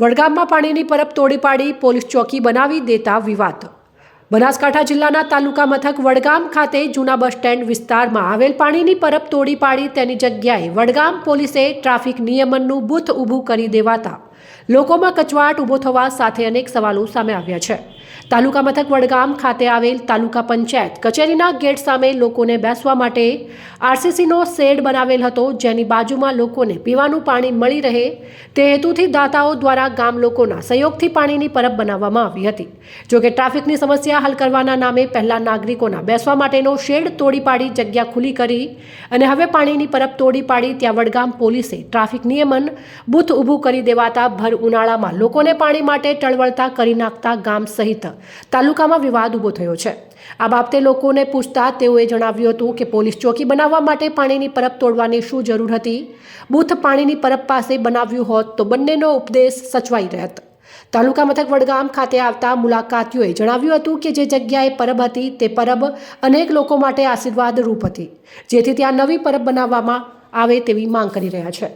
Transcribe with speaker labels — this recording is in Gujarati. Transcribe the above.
Speaker 1: વડગામમાં પાણીની પરબ તોડી પાડી પોલીસ ચોકી બનાવી દેતા વિવાદ. બનાસકાંઠા જિલ્લાના તાલુકા મથક વડગામ ખાતે જૂના બસ સ્ટેન્ડ વિસ્તારમાં આવેલ પાણીની પરબ તોડી પાડી તેની જગ્યાએ વડગામ પોલીસે ટ્રાફિક નિયમનનું બૂથ ઊભું કરી દેવાતા લોકોમાં કચવાટ ઊભો થવા સાથે અનેક સવાલો સામે આવ્યા છે. તાલુકા મથક વડગામ ખાતે આવેલ તાલુકા પંચાયત કચેરીના ગેટ સામે લોકોને બેસવા માટે આરસીસીનો શેડ બનાવેલ હતો, જેની બાજુમાં લોકોને પીવાનું પાણી મળી રહે તે હેતુથી દાતાઓ દ્વારા ગામ લોકોના સહયોગથી પાણીની પરબ બનાવવામાં આવી હતી. જોકે ટ્રાફિકની સમસ્યા હલ કરવાના નામે પહેલા નાગરિકોના બેસવા માટેનો શેડ તોડી પાડી જગ્યા ખુલ્લી કરી અને હવે પાણીની પરબ તોડી પાડી ત્યાં વડગામ પોલીસે ટ્રાફિક નિયમન બૂથ ઊભું કરી દેવાતા ભર ઉનાળામાં લોકોને પાણી માટે ટળવળતા કરી નાખતા ગામ સહિત તાલુકામાં વિવાદ ઊભો થયો છે. આ બાબતે લોકોને પૂછતા તેઓએ જણાવ્યું હતું કે પોલીસ ચોકી બનાવવા માટે પાણીની પરબ તોડવાની શું જરૂર હતી? બૂથ પાણીની પરબ પાસે બનાવ્યું હોત તો બંનેનો ઉપદેશ સચવાઈ રહેત. તાલુકા મથક વડગામ ખાતે આવતા મુલાકાતીઓએ જણાવ્યું હતું કે જે જગ્યાએ પરબ હતી તે પરબ અનેક લોકો માટે આશીર્વાદ રૂપ હતી. જેથી ત્યાં નવી પરબ બનાવવામાં આવે તેવી માંગ કરી રહ્યા છે.